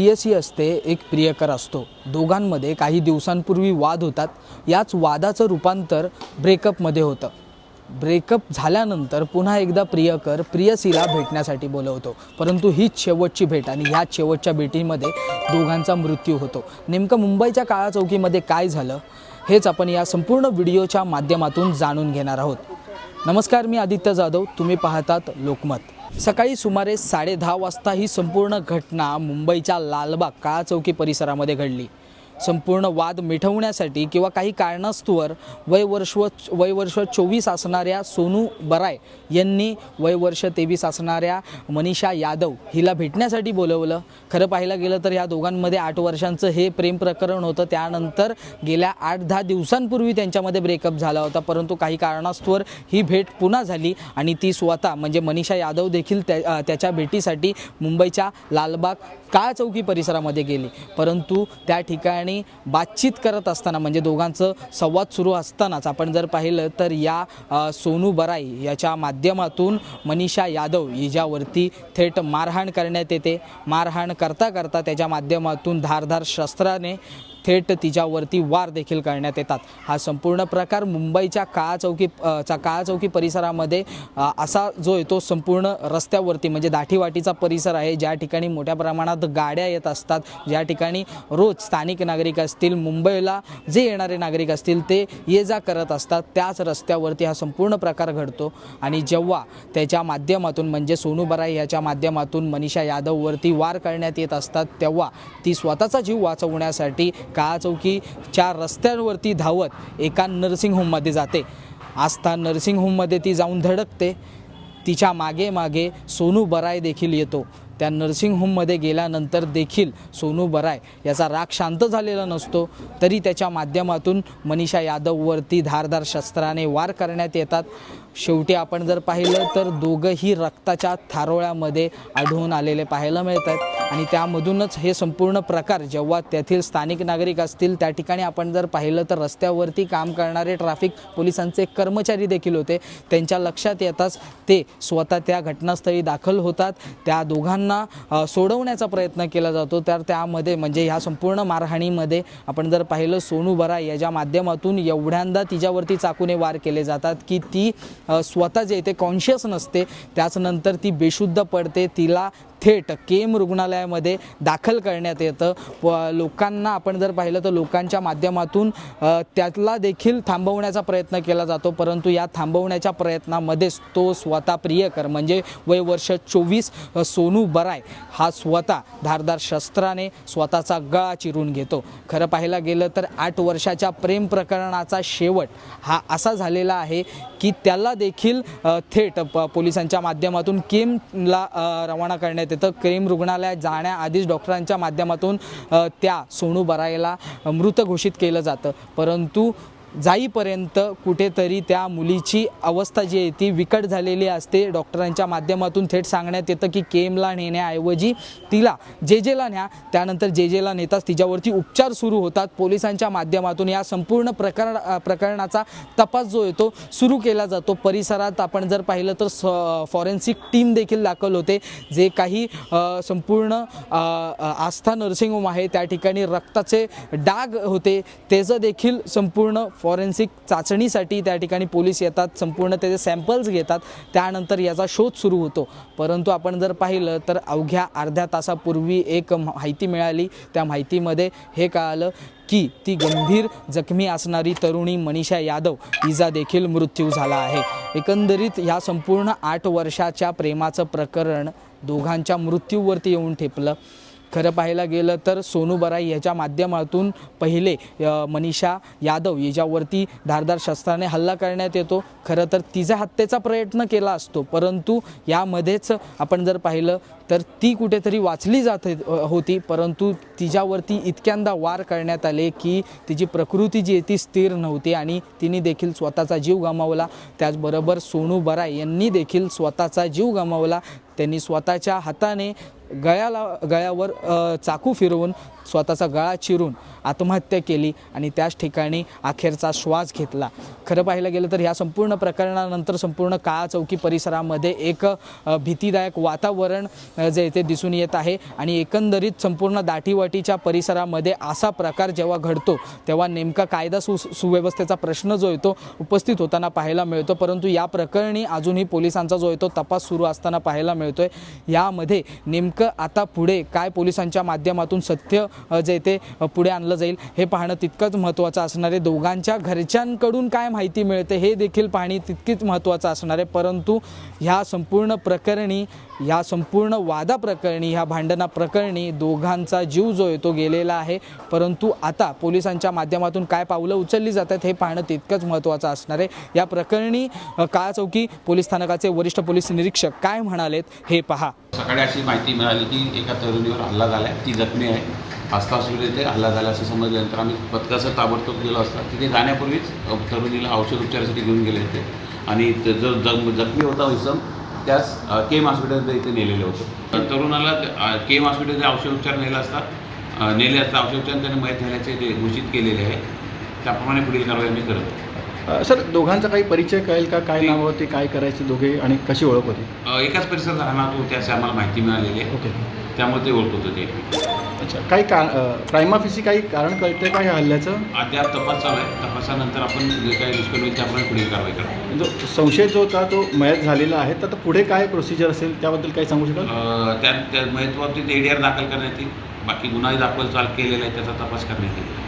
प्रियसी असते एक प्रियकर असतो. दोघांमध्ये काही दिवसांपूर्वी वाद होतात. याच वादाचं रूपांतर ब्रेकअपमध्ये होतं. ब्रेकअप झाल्यानंतर पुन्हा एकदा प्रियकर प्रियसीला भेटण्यासाठी बोलवतो. परंतु हीच शेवटची भेट आणि ह्या शेवटच्या भेटीमध्ये दोघांचा मृत्यू होतो. नेमकं मुंबईच्या काळा चौकीमध्ये काय झालं हेच आपण या संपूर्ण व्हिडिओच्या माध्यमातून जाणून घेणार आहोत. नमस्कार मी आदित्य जाधव. तुम्ही पाहतात लोकमत. सकाळी सुमारे साडेदहा वाजता ही संपूर्ण घटना मुंबईच्या लालबाग काळा चौकी परिसरामध्ये घडली. संपूर्ण वाद मिटवण्यासाठी किंवा काही कारणास्तवर वयवर्ष वयवर्ष चोवीस असणाऱ्या सोनू बराय यांनी वयवर्ष तेवीस असणाऱ्या मनीषा यादव हिला भेटण्यासाठी बोलवलं. खरं पाहायला गेलं तर या दोघांमध्ये आठ वर्षांचं हे प्रेम प्रकरण होतं. त्यानंतर गेल्या आठ दहा दिवसांपूर्वी त्यांच्यामध्ये ब्रेकअप झाला होता. परंतु काही कारणास्तवर ही भेट पुन्हा झाली आणि ती स्वतः म्हणजे मनीषा यादव देखील त्या त्याच्या भेटीसाठी मुंबईच्या लालबाग काळा चौकी परिसरामध्ये गेली. परंतु त्या ठिकाणी आणि बातचीत करत असताना म्हणजे दोघांचं संवाद सुरू असतानाच आपण जर पाहिलं तर या सोनू बराई याच्या माध्यमातून मनीषा यादव हिच्यावरती थेट मारहाण करण्यात येते. मारहाण करता करता त्याच्या माध्यमातून धारधार शस्त्राने थेट तिच्यावरती वार देखील करण्यात येतात. हा संपूर्ण प्रकार मुंबईच्या काळा चौकी चा काळा चौकी परिसरामध्ये असा जो आहे तो संपूर्ण रस्त्यावरती म्हणजे दाठीवाटीचा परिसर आहे. ज्या ठिकाणी मोठ्या प्रमाणात गाड्या येत असतात ज्या ठिकाणी रोज स्थानिक नागरिक असतील मुंबईला जे येणारे नागरिक असतील ते ये जा करत असतात. त्याच रस्त्यावरती हा संपूर्ण प्रकार घडतो. आणि जेव्हा त्याच्या माध्यमातून म्हणजे सोनू बराई याच्या माध्यमातून मनीषा यादववरती वार करण्यात येत असतात तेव्हा ती स्वतःचा जीव वाचवण्यासाठी काळा चौकीच्या रस्त्यांवरती धावत एका नर्सिंग होममध्ये जाते. आस्था नर्सिंग होममध्ये ती जाऊन धडकते. तिच्यामागे मागे सोनू बराय देखील येतो. त्या नर्सिंग होममध्ये गेल्यानंतर देखील सोनू बराय याचा राग शांत झालेला नसतो. तरी त्याच्या माध्यमातून मनीषा यादववरती धारदार शस्त्राने वार करण्यात येतात. शेवटी आपण जर पाहिलं तर दोघंही रक्ताच्या थारोळ्यामध्ये आढळून आलेले पाहायला मिळतात. आणि त्यामधूनच हे संपूर्ण प्रकार जेव्हा तेथील स्थानिक नागरिक असतील त्या ठिकाणी आपण जर पाहिलं तर रस्त्यावरती काम करणारे ट्रॅफिक पोलिसांचे कर्मचारी देखील होते. त्यांच्या लक्षात येताच ते स्वतः त्या घटनास्थळी दाखल होतात. त्या दोघांना सोडवण्याचा प्रयत्न केला जातो. तर त्यामध्ये म्हणजे ह्या संपूर्ण मारहाणीमध्ये आपण जर पाहिलं सोनू बरा याच्या माध्यमातून एवढ्यांदा तिच्यावरती चाकूने वार केले जातात की ती स्वतः जे आहे ते कॉन्शियस नसते. त्याच नंतर ती बेशुद्ध पडते. तिला थेट के एम रुग्णालयामध्ये दाखल करण्यात येतं. व लोकांना आपण जर पाहिलं तर लोकांच्या माध्यमातून त्यातला देखील थांबवण्याचा प्रयत्न केला जातो. परंतु या थांबवण्याच्या प्रयत्नामध्येच तो स्वतः प्रियकर म्हणजे वय वर्ष चोवीस सोनू बराय हा स्वतः धारदार शस्त्राने स्वतःचा गळा चिरून घेतो. खरं पाहायला गेलं तर आठ वर्षाच्या प्रेम प्रकरणाचा शेवट हा असा झालेला आहे की त्याला देखील थेट प पोलिसांच्या माध्यमातून केमला रवाना करण्यात तिथं क्रेम रुग्णालयात जाण्याआधीच डॉक्टरांच्या माध्यमातून त्या सोनू बरायला मृत घोषित केलं जातं. परंतु जाईपर्यंत कुठेतरी त्या मुलीची अवस्था जी आहे ती विकट झालेली असते. डॉक्टरांच्या माध्यमातून थेट सांगण्यात येतं की केमला नेण्याऐवजी तिला जे जेला न्या. त्यानंतर जे जेला नेताच तिच्यावरती उपचार सुरू होतात. पोलिसांच्या माध्यमातून या संपूर्ण प्रकरण प्रकरणाचा तपास जो येतो सुरू केला जातो. परिसरात आपण जर पाहिलं तर स फॉरेन्सिक टीम देखील दाखल होते. जे काही संपूर्ण आस्था नर्सिंग होम आहे. त्या ठिकाणी रक्ताचे डाग होते. त्याचं देखील संपूर्ण फॉरेन्सिक चाचणीसाठी त्या ठिकाणी पोलीस येतात संपूर्ण त्याचे सॅम्पल्स घेतात त्यानंतर याचा शोध सुरू होतो. परंतु आपण जर पाहिलं तर अवघ्या अर्ध्या तासापूर्वी एक माहिती मिळाली. त्या माहितीमध्ये हे कळालं की ती गंभीर जखमी असणारी तरुणी मनीषा यादव हिचा देखील मृत्यू झाला आहे. एकंदरीत ह्या संपूर्ण आठ वर्षाच्या प्रेमाचं प्रकरण दोघांच्या मृत्यूवरती येऊन ठेपलं. खरं पाहायला गेलं तर सोनू बराई याच्या माध्यमातून पहिले मनीषा यादव याच्यावरती धारदार शस्त्राने हल्ला करण्यात येतो. खरं तर तिचा हत्येचा प्रयत्न केला असतो. परंतु यामध्येच आपण जर पाहिलं तर ती कुठेतरी वाचली जात होती. परंतु तिच्यावरती इतक्यांदा वार करण्यात आले की तिची प्रकृती जी आहे ती स्थिर नव्हती आणि तिने देखील स्वतःचा जीव गमावला. त्याचबरोबर सोनू बराई यांनी देखील स्वतःचा जीव गमावला. त्यांनी स्वतःच्या हाताने गळ्याला गळ्यावर चाकू फिरवून स्वतःचा गळा चिरून आत्महत्या केली आणि त्याच ठिकाणी अखेरचा श्वास घेतला. खरं पाहायला गेलं तर ह्या संपूर्ण प्रकरणानंतर संपूर्ण काळा चौकी परिसरामध्ये एक भीतीदायक वातावरण जे इथे दिसून येत आहे आणि एकंदरीत संपूर्ण दाटीवाटीच्या परिसरामध्ये असा प्रकार जेव्हा घडतो तेव्हा नेमका कायदा सु सुव्यवस्थेचा प्रश्न जो येतो उपस्थित होताना पाहायला मिळतो. परंतु या प्रकरणी अजूनही पोलिसांचा जो आहे तो तपास सुरू असताना पाहायला मिळतोय. यामध्ये नेमकं आता पुढे काय पोलिसांच्या माध्यमातून सत्य जे ते पुढे आणलं जाईल हे पाहणं तितकंच महत्त्वाचं असणार आहे. दोघांच्या घरच्यांकडून काय माहिती मिळते हे देखील पाहणे तितकीच महत्त्वाचं असणार आहे. परंतु ह्या संपूर्ण प्रकरणी ह्या संपूर्ण वादाप्रकरणी ह्या भांडणा प्रकरणी दोघांचा जीव जो आहे तो गेलेला आहे. परंतु आता पोलिसांच्या माध्यमातून काय पावलं उचलली जातात हे पाहणं तितकंच महत्त्वाचं असणार आहे. या प्रकरणी अ, काळा चौकी पोलीस स्थानकाचे वरिष्ठ पोलीस निरीक्षक काय म्हणालेत हे पहा. सकाळी अशी माहिती मिळाली की एका तरुणीवर हल्ला झाला आहे ती जखमी आहे. आस्था हॉस्पिटल इथे हल्ला झाला असं समजल्यानंतर आम्ही पथकाचं ताबडतोब गेलो असता. तिथे जाण्यापूर्वीच तरुणीला औषध उपचारासाठी घेऊन गेले होते. आणि जो जग जखमी होता इसम त्यास के केम हॉस्पिटलमध्ये इथे नेलेलं होतं. तर तरुणाला अ, केम हॉस्पिटलचे औषध उपचार नेला असता. नेले असता औषध उपचार त्याने मयत झाल्याचे घोषित केलेले आहे. त्याप्रमाणे पुढील कारवाई आम्ही करत आहोत. सर दोघांचा काही परिचय कळेल का? काय नाव होते? काय करायचे दोघे? आणि कशी ओळख होती? अ, एकाच परिसरात राहणार होते असे आम्हाला माहिती मिळालेली आहे. ओके. त्यामुळे ते ओळखत होते. अच्छा. काही का प्रायमाफिसी काही कारण कळते का या हल्ल्याचं? अद्याप तपास चालू आहे. तपासानंतर आपण जे काही निष्पन्न होईल त्याप्रमाणे पुढील कारवाई करतो जो संशय जो होता तो मयत झालेला आहे. तर आता पुढे काय प्रोसिजर असेल? त्याबद्दल काही सांगू शकाल? अं, त्या त्या महत्वाबाबतीत ए डी आर दाखल करण्यात येईल. बाकी गुन्हाही दाखल चाल केलेला आहे त्याचा तपास करण्यात येईल.